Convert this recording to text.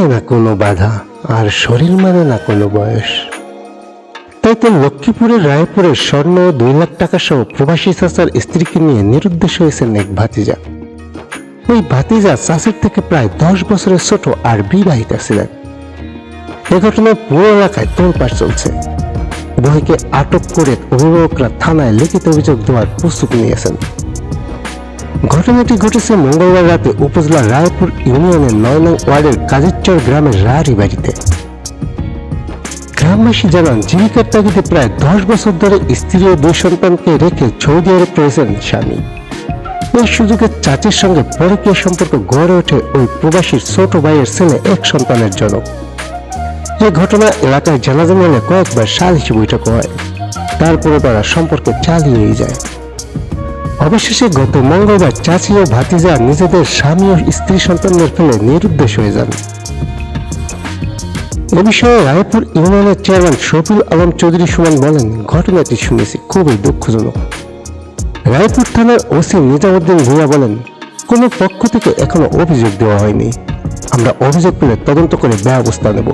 মানে না কোনো বাধা, আর শরীর মানে না কোনো বয়স। তাই তো লক্ষ্মীপুরের রায়পুরের স্বর্ণ দুই লাখ টাকা সহ প্রবাসী চাচার স্ত্রীকে নিয়ে নিরুদ্দেশ হয়েছেন এক ভাতিজা। ওই ভাতিজা চাষের থেকে প্রায় দশ বছরের ছোট আর বিবাহিতা ছিলেন। এ ঘটনায় পুরো এলাকায় তোলপাড় চলছে। উভয়কে আটক করে অভিভাবকরা থানায় লিখিত অভিযোগ দেওয়ার প্রস্তুতি নিয়েছেন। ঘটনাটি ঘটেছে মঙ্গলবার রাতে উপজেলার রায়পুর ইউনিয়নের নয় নং ওয়ার্ডের কাজিরচর গ্রামের রাহারি বাড়িতে। গ্রামবাসী জানান, জীবিকার তাগিদে প্রায় দশ বছর ধরে স্ত্রী ও দুই সন্তানকে রেখে সৌদি আরব রয়েছেন স্বামী। এই সুযোগে চাচির সঙ্গে পরকীয় সম্পর্ক গড়ে ওঠে ওই প্রবাসীর ছোট ভাইয়ের ছেলে, এক সন্তানের জনক। এই ঘটনা এলাকায় জানাজা মেলে কয়েকবার সালিশি বৈঠক হয়। তারপরে তারা সম্পর্কে চালিয়েই যায়। অবশেষে গত মঙ্গলবার চাচি ও ভাতিজা নিজেদের স্বামী ও স্ত্রী সন্তানদের ফেলে নিরুদ্দেশ হয়ে যান। এ বিষয়ে রায়পুর ইউনিয়নের চেয়ারম্যান শফিউল আলম চৌধুরী সুমন বলেন, ঘটনাটি শুনেছি, খুবই দুঃখজনক। রায়পুর থানার ওসি নিজামুদ্দিন ভূঁইয়া বলেন, কোনো পক্ষ থেকে এখনও অভিযোগ দেওয়া হয়নি। আমরা অভিযোগ পেলে তদন্ত করে ব্যবস্থা নেব।